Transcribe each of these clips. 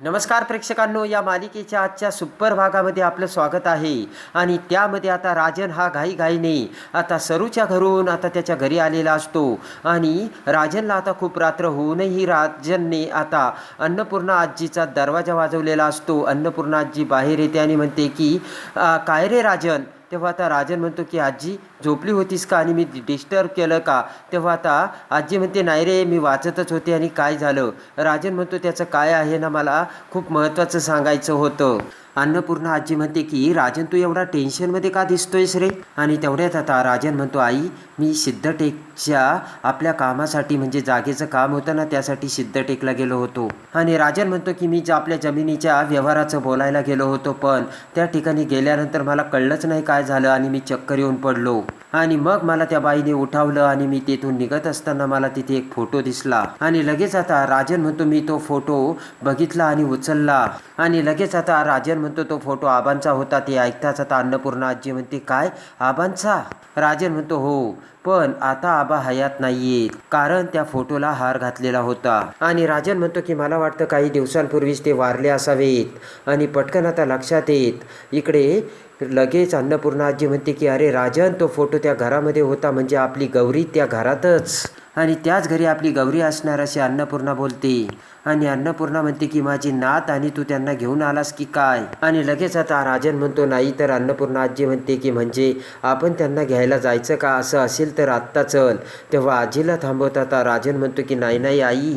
नमस्कार प्रेक्षकांनो या मालिकेच्या आजच्या सुपर भागामध्ये आपलं स्वागत आहे. आणि त्यामध्ये आता राजन हा घाईघाईने आता सरूच्या घरून आता त्याच्या घरी आलेला असतो. आणि राजनला आता खूप रात्र होऊनही राजनने आता अन्नपूर्णा आजीचा दरवाजा वाजवलेला असतो. अन्नपूर्णा आजी बाहेर येते आणि म्हणते की काय रे राजन? तेव्हा आता राजन म्हणतो की आजी झोपली होतीस का? आणि मी डिस्टर्ब केलं का? तेव्हा आता आजी म्हणते नाही रे मी वाचतच होते आणि काय झालं? राजन म्हणतो त्याचं काय आहे ना मला खूप महत्त्वाचं सांगायचं होतं. अन्नपूर्णा आजी म्हणते की राजन तू एवढा टेन्शनमध्ये का दिसतोयस रे? आणि तेवढ्यात आता राजन म्हणतो आई मी सिद्धटेकच्या आपल्या कामासाठी म्हणजे जागेचं काम होतं ना त्यासाठी सिद्धटेकला गेलो होतो. आणि राजन म्हणतो की मी ज्या आपल्या जमिनीच्या व्यवहाराचं बोलायला गेलो होतो पण त्या ठिकाणी गेल्यानंतर मला कळलंच नाही काय झालं आणि मी चक्कर येऊन पडलो. आणि मग मला त्या बाईने उठावलं आणि मी तेथून निघत असताना मला तिथे एक फोटो दिसला. आणि लगेच आता राजन म्हणतो मी तो फोटो बघितला आणि उचलला. आणि लगेच आता राजन म्हणतो तो फोटो आबांचा होता ते ऐकताच आता अन्नपूर्णा आजी म्हणते काय? आबांचा? राजन म्हणतो हो पण आता आबा हयात नाहीये कारण त्या फोटोला हार घातलेला होता. आणि राजन म्हणतो की मला वाटतं काही दिवसांपूर्वीच ते वारले असावेत आणि पटकन आता लक्षात येत. इकडे लगेच अन्नपूर्णा आजी म्हणते की अरे राजन तो फोटो त्या घरामध्ये होता म्हणजे आपली गौरी त्या घरातच. आणि त्याच घरी आपली गौरी असणार अशी अन्नपूर्णा बोलते. आणि अन्नपूर्णा म्हणते की माझी नात आणि तू त्यांना घेऊन आलास की काय? आणि लगेच आता राजन म्हणतो नाही तर अन्नपूर्णा आजी म्हणते की म्हणजे आपण त्यांना घ्यायला जायचं का? असं असेल तर आत्ता चल. तेव्हा आजीला थांबवत आता राजन म्हणतो की नाही नाही आई.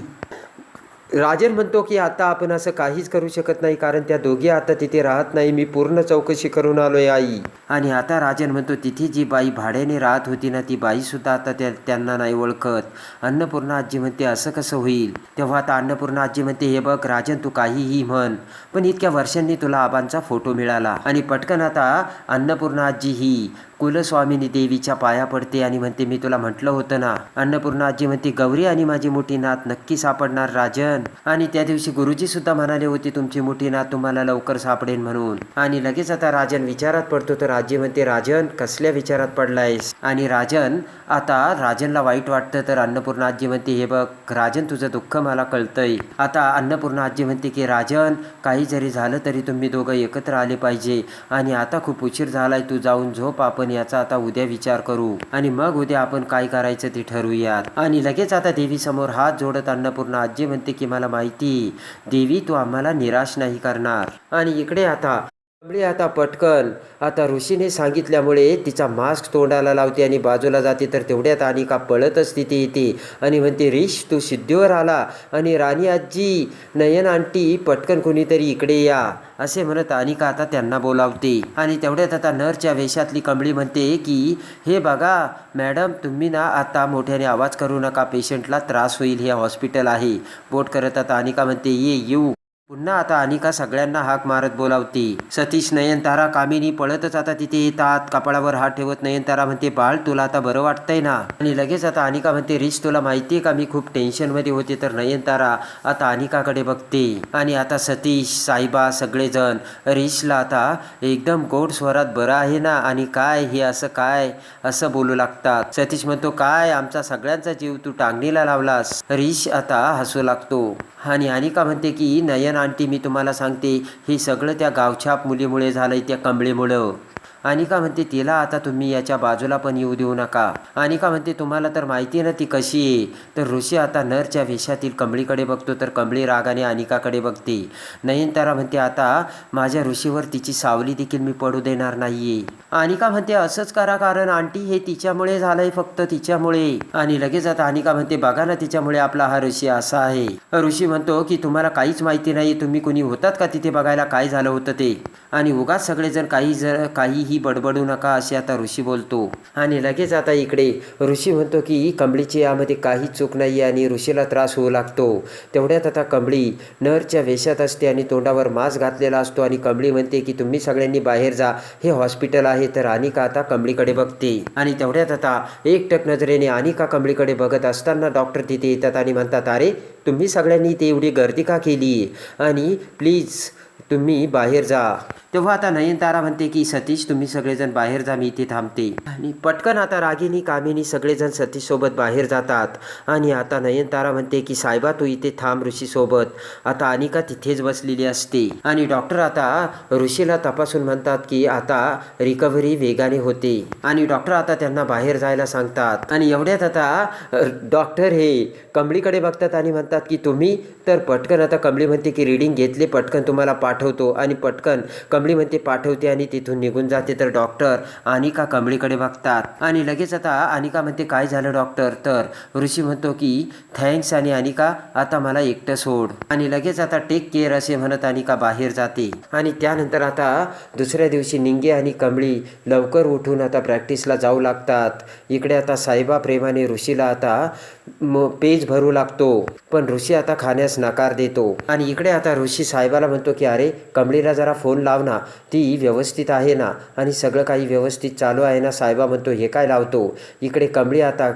राजन म्हणतो की आता आपण असं काहीच करू शकत नाही कारण त्या दोघी आता तिथे राहत नाही. मी पूर्ण चौकशी करून आलोय आई. आणि आता राजन म्हणतो तिथे जी बाई भाड्याने राहत होती ना ती बाई सुद्धा आता त्या त्यांना नाही ओळखत. अन्नपूर्णा आजी म्हणते असं कसं होईल? तेव्हा आता अन्नपूर्णा आजी म्हणते हे बघ राजन तू काहीही म्हण. पण इतक्या वर्षांनी तुला आबांचा फोटो मिळाला. आणि पटकन आता अन्नपूर्णा आजी ही कुलस्वामिनी देवीच्या पाया पडते आणि म्हणते मी तुला म्हटलं होतं ना. अन्नपूर्णा आजी म्हणते गौरी आणि माझी मोठी नात नक्की सापडणार राजन. आणि त्या दिवशी गुरुजी सुद्धा म्हणाले होते तुमची मोठी नात तुम्हाला लवकर सापडेल म्हणून. आणि लगेच आता राजन विचारात पडतो तर आजी म्हणते राजन कसल्या विचारात पडलायस? आणि राजन आता राजनला वाईट वाटतं तर अन्नपूर्णा आजी म्हणते हे बघ राजन तुझं दुःख मला कळतंय. आता अन्नपूर्णा आजी म्हणते की राजन काही जरी झालं तरी तुम्ही दोघं एकत्र आले पाहिजे. आणि आता खूप उशीर झालाय तू जाऊन झोप आपण याचा आता उद्या विचार करू. आणि मग उद्या आपण काय करायचं ते ठरवूयात. आणि लगेच आता देवी समोर हात जोडत अन्नपूर्णा आजी म्हणते की मला माहिती देवी तू आम्हाला निराश नाही करणार. आणि इकडे आता कमळी आता पटकन. आता ऋषीने सांगितल्यामुळे तिचा मास्क तोंडाला लावते आणि बाजूला जाते तर तेवढ्यात अनिका पळतच तिथे येते आणि म्हणते रिश तू सिद्धीवर आला. आणि राणी आजी नयन आंटी पटकन कुणीतरी इकडे या. असे म्हणत अनिका आता त्यांना बोलावते. आणि तेवढ्यात आता नरच्या वेशातली कमळी म्हणते की हे बघा मॅडम तुम्ही ना आता मोठ्याने आवाज करू नका. पेशंटला त्रास होईल. हे हॉस्पिटल आहे. बोट करत आता अनिका म्हणते ये येऊ. पुन्हा आता अनिका सगळ्यांना हाक मारत बोलावते. सतीश नयनतारा कामिनी पळतच आता तिथे येतात. कपाळावर हात ठेवत नयनतारा म्हणते बाळ तुला आता बरं वाटतंय ना? आणि लगेच आता अनिका म्हणते रिच तुला माहिती आहे का मी खूप टेन्शनमध्ये होते तर नयनतारा आता अनिकाकडे बघते. आणि आता सतीश साईबा सगळेजण रिशला आता एकदम गोड स्वरात बरं आहे ना? आणि काय? हे असं काय? असं बोलू लागतात. सतीश म्हणतो काय? आमचा सगळ्यांचा जीव तू टांगणीला लावलास. रिश आता हसू लागतो. आणि अनिका म्हणते की नयन आंटी मी तुम्हाला सांगते हे सगळं त्या गावछाप मुलीमुळे झालंय त्या कंबळीमुळं अनिका म्हणते तिला आता तुम्ही याच्या बाजूला पण येऊ देऊ नका. अनिका म्हणते तुम्हाला तर माहिती ना ती कशी आहे. तर ऋषी आता नरच्या वेशातील कमळीकडे बघतो तर कमळी रागाने अनिकाकडे बघते. नयनतारा म्हणते आता माझ्या ऋषीवर तिची सावली देखील मी पडू देणार नाहीये. अनिका म्हणते असंच करा कारण आंटी हे तिच्यामुळे झालंय फक्त तिच्यामुळे. आणि लगेच आता अनिका म्हणते बघा ना तिच्यामुळे आपला हा ऋषी असा आहे. ऋषी म्हणतो की तुम्हाला काहीच माहिती नाही तुम्ही कुणी होतात का तिथे बघायला? काय झालं होतं ते? आणि उगाच सगळेजण काही जर काहीही बडबडू नका असे आता ऋषी बोलतो. आणि लगेच आता इकडे ऋषी म्हणतो की कंबळीची यामध्ये काहीच चूक नाही आणि ऋषीला त्रास होऊ लागतो. तेवढ्यात आता कंबळी नरच्या वेशात असते आणि तोंडावर मास्क घातलेला असतो आणि कंबळी म्हणते की तुम्ही सगळ्यांनी बाहेर जा. हे हॉस्पिटल आहे तर अनिका आता कंबळीकडे बघते. आणि तेवढ्यात आता एकटक नजरेने अनिका कंबळीकडे बघत असताना डॉक्टर तिथे येतात आणि म्हणतात अरे तुम्ही सगळ्यांनी ते एवढी गर्दी का केली? आणि प्लीज तुम्ही बाहेर जा. तेव्हा आता नयनतारा म्हणते की सतीश तुम्ही सगळेजण बाहेर जा मी इथे थांबते. आणि पटकन आता रागिनी कामिनी सगळेजण सतीश सोबत बाहेर जातात. आणि आता नयनतारा म्हणते की साहेबा तू इथे थांब ऋषी सोबत. आता अनिका तिथेच बसलेली असते. आणि डॉक्टर आता ऋषीला तपासून म्हणतात की आता रिकव्हरी वेगाने होते. आणि डॉक्टर आता त्यांना बाहेर जायला सांगतात. आणि एवढ्यात आता डॉक्टर हे कमळीकडे बघतात आणि म्हणतात की तुम्ही तर पटकन आता कमळी म्हणते की रिडिंग घेतले पटकन तुम्हाला पाठवतो. आणि पटकन कमळी म्हणते पाठवते आणि तिथून निघून जाते तर डॉक्टर अनिका कमळीकडे बघतात. आणि लगेच आता अनिका म्हणते काय झालं डॉक्टर? तर ऋषी म्हणतो की थँक्स आणि अनिका आता मला एकटं सोड. आणि लगेच आता टेक केअर असे म्हणत अनिका बाहेर जाते. आणि त्यानंतर आता दुसऱ्या दिवशी निंगे आणि कमळी लवकर उठून आता प्रॅक्टिसला जाऊ लागतात. इकडे आता साहेबा प्रेमाने ऋषीला आता पेज भरू लागतो. पण ऋषी आता खाण्यास नकार देतो. आणि इकडे आता ऋषी साहेबाला म्हणतो की अरे कमळीला जरा फोन लाव ना. ती व्यवस्थित आहे ना. आणि सगळं काही व्यवस्थित चालू आहे ना साहेबा म्हणतो. हे काय लावतो? इकडे कमळी आता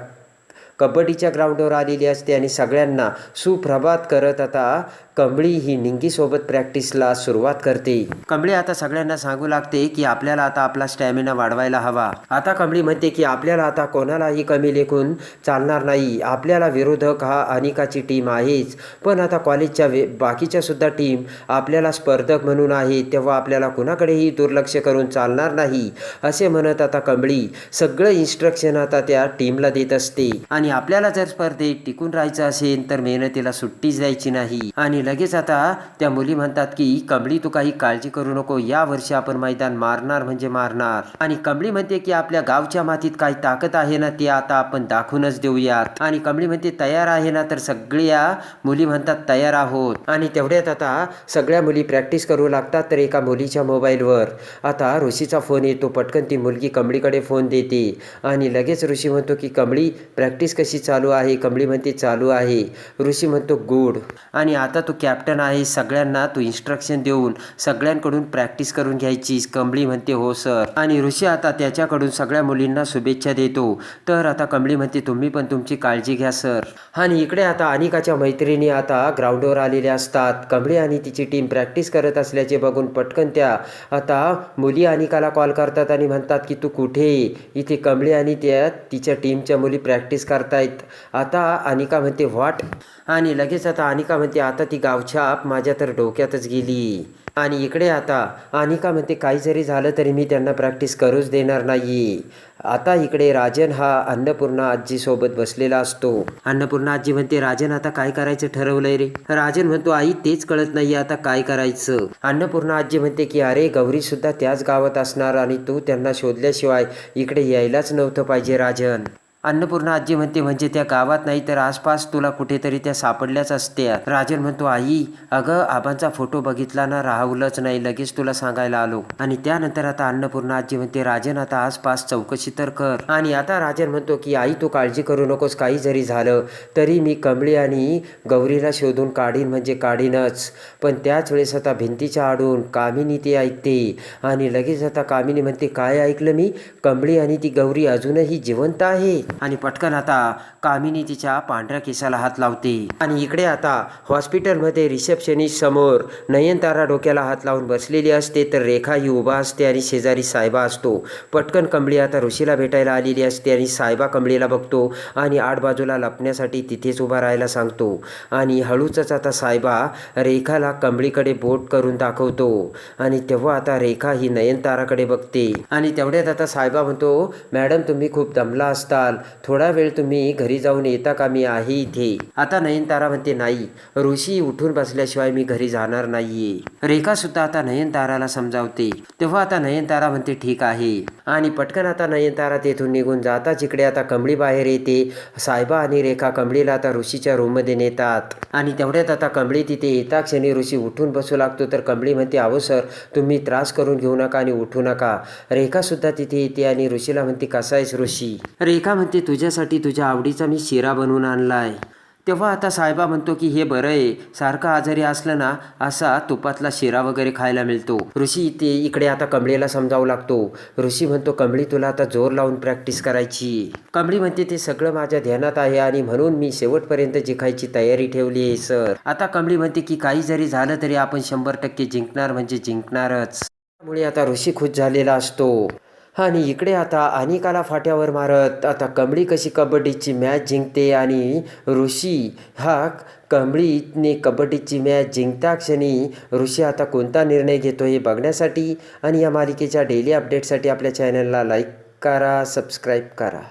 कबड्डीच्या ग्राउंडवर आलेली असते आणि सगळ्यांना सुप्रभात करत आता कंबळी ही निंगीसोबत प्रॅक्टिसला सुरुवात करते. कंबळी आता सगळ्यांना सांगू लागते की आपल्याला आता आपला स्टॅमिना वाढवायला हवा. आता कंबळी म्हणते की आपल्याला आता कोणालाही कमी लेखून चालणार नाही. आपल्याला विरोधक हा अनिकाची टीम आहेच. पण आता कॉलेजच्या वे बाकीच्या सुद्धा टीम आपल्याला स्पर्धक म्हणून आहे. तेव्हा आपल्याला कुणाकडेही दुर्लक्ष करून चालणार नाही असे म्हणत आता कंबळी सगळं इन्स्ट्रक्शन आता त्या टीमला देत असते. आणि आपल्याला जर स्पर्धेत टिकून राहायचं असेल तर मेहनतीला सुट्टीच द्यायची नाही. आणि लगेच आता त्या मुली म्हणतात की कमळी तू काही काळजी करू नको. या वर्षी आपण मैदान मारणार म्हणजे मारणार. आणि कमळी म्हणते की आपल्या गावच्या मातीत काही ताकद आहे ना ते आता आपण दाखवूनच देऊयात. आणि कमळी म्हणते तयार आहे ना तर सगळ्या मुली म्हणतात तयार आहोत. आणि तेवढ्यात आता सगळ्या मुली प्रॅक्टिस करू लागतात तर एका मुलीच्या मोबाईलवर. आता ऋषीचा फोन येतो पटकन ती मुलगी कमळीकडे फोन देते. आणि लगेच ऋषी म्हणतो की कमळी प्रॅक्टिस कशी चालू आहे? कमळी म्हणते चालू आहे. ऋषी म्हणतो गुड. आणि आता तू कॅप्टन आहे सगळ्यांना तू इन्स्ट्रक्शन देऊन सगळ्यांकडून प्रॅक्टिस करून घ्यायची कमळी म्हणते हो सर आणि ऋषी आता त्याच्याकडून सगळ्या मुलींना शुभेच्छा देतो. तर आता कमळी म्हणते तुम्ही पण तुमची काळजी घ्या सर आणि इकडे आता अनिकाच्या मैत्रिणी आता ग्राउंडवर आलेल्या असतात. कमळी आणि तिची टीम प्रॅक्टिस करत असल्याचे बघून पटकन त्या आता मुली अनिकाला कॉल करतात आणि म्हणतात की तू कुठे इथे कमळी आणि त्या तिच्या टीमच्या मुली प्रॅक्टिस करतायत. आता अनिका म्हणते व्हॉट आणि लगेच आता अनिका म्हणते आता ती गावछाप माझ्या तर डोक्यातच गेली. आणि इकडे आता अनिका म्हणते काही जरी झालं तरी मी त्यांना प्रॅक्टिस करूच देणार नाही. आता इकडे राजन हा अन्नपूर्णा आजीसोबत बसलेला असतो. अन्नपूर्णा आजी म्हणते राजन आता काय करायचं ठरवलंय रे? राजन म्हणतो आई तेच कळत नाही आता काय करायचं? अन्नपूर्णा आजी म्हणते की अरे गौरी सुद्धा त्याच गावात असणार आणि तू त्यांना शोधल्याशिवाय इकडे यायलाच नव्हतं पाहिजे राजन. अन्नपूर्णा आजी म्हणते म्हणजे त्या गावात नाही तर आसपास तुला कुठेतरी त्या सापडल्याच असत्या. राजन म्हणतो आई अगं आबांचा फोटो बघितला ना राहुलच नाही लगेच तुला सांगायला आलो. आणि त्यानंतर आता अन्नपूर्णा आजी म्हणते राजन आता आसपास चौकशी तर कर. आणि आता राजन म्हणतो की आई तू काळजी करू नकोस काही जरी झालं तरी मी कमळी आणि गौरीला शोधून काढीन म्हणजे काढीनच. पण त्याच वेळेस आता भिंतीच्या आडून कामिनी ते ऐकते. आणि लगेच आता कामिनी म्हणते काय ऐकलं मी? कमळी आणि ती गौरी अजूनही जिवंत आहे आणि पटकन आता कामिनी तिच्या पांढऱ्या केसाला हात लावते. आणि इकडे आता हॉस्पिटलमध्ये रिसेप्शनिस्ट समोर नयनतारा डोक्याला हात लावून बसलेली असते तर रेखा ही उभा असते आणि शेजारी सायबा असतो. पटकन कमळी आता ऋषीला भेटायला आलेली असते आणि सायबा कमळीला बघतो आणि आठ बाजूला लपण्यासाठी तिथेच उभा राहायला सांगतो. आणि हळूचच आता सायबा रेखाला कमळीकडे बोट करून दाखवतो आणि तेव्हा आता रेखा ही नयनताराकडे बघते. आणि तेवढ्यात आता सायबा म्हणतो मॅडम तुम्ही खूप दमला असताल. थोडा वेळ तुम्ही घरी जाऊन येता का? मी आहे इथे. आता नयनतारा म्हणते नाही ऋषी उठून बसल्याशिवाय मी घरी जाणार नाहीये. रेखा सुद्धा आता नयनताराला समजावते. तेव्हा आता नयनतारा म्हणते ठीक आहे. आणि पटकन आता नयनतारा तेथून निघून जाता इकडे आता कमळी बाहेर येते. साहेबा आणि रेखा कमळीला आता ऋषीच्या रूममध्ये नेतात. आणि तेवढ्यात आता कमळी तिथे येता. क्षणी ऋषी उठून बसू लागतो. तर कमळी म्हणते आहो सर तुम्ही त्रास करून घेऊ नका आणि उठू नका. रेखा सुद्धा तिथे येते आणि ऋषीला म्हणते कसा आहेस ऋषी? रेखा म्हणते ते तुझ्यासाठी तुझ्या आवडीचा मी शिरा बनवून आणलाय. तेव्हा आता साहेबा म्हणतो की हे बरं आहे. सारखं आजारी असलं ना असा तुपातला शिरा वगैरे खायला मिळतो. ऋषी ते इकडे आता कमळीला समजावू लागतो. ऋषी म्हणतो कमळी तुला आता जोर लावून प्रॅक्टिस करायची. कमळी म्हणते ते सगळं माझ्या ध्यानात आहे आणि म्हणून मी शेवटपर्यंत जिंकायची तयारी ठेवली आहे सर. आता कमळी म्हणते की काही जरी झालं तरी आपण शंभर टक्के जिंकणार म्हणजे जिंकणारच. त्यामुळे आता ऋषी खुश झालेला असतो. आणि इकडे आता अनिकाला फाट्यावर मारत आता कमळी कशी कबड्डीची मॅच जिंकते आणि ऋषी हा कमळीने कबड्डीची मॅच जिंकता क्षणी ऋषी आता कोणता निर्णय घेतो हे बघण्यासाठी आणि या मालिकेच्या डेली अपडेटसाठी आपल्या चॅनलला लाईक करा सबस्क्राईब करा.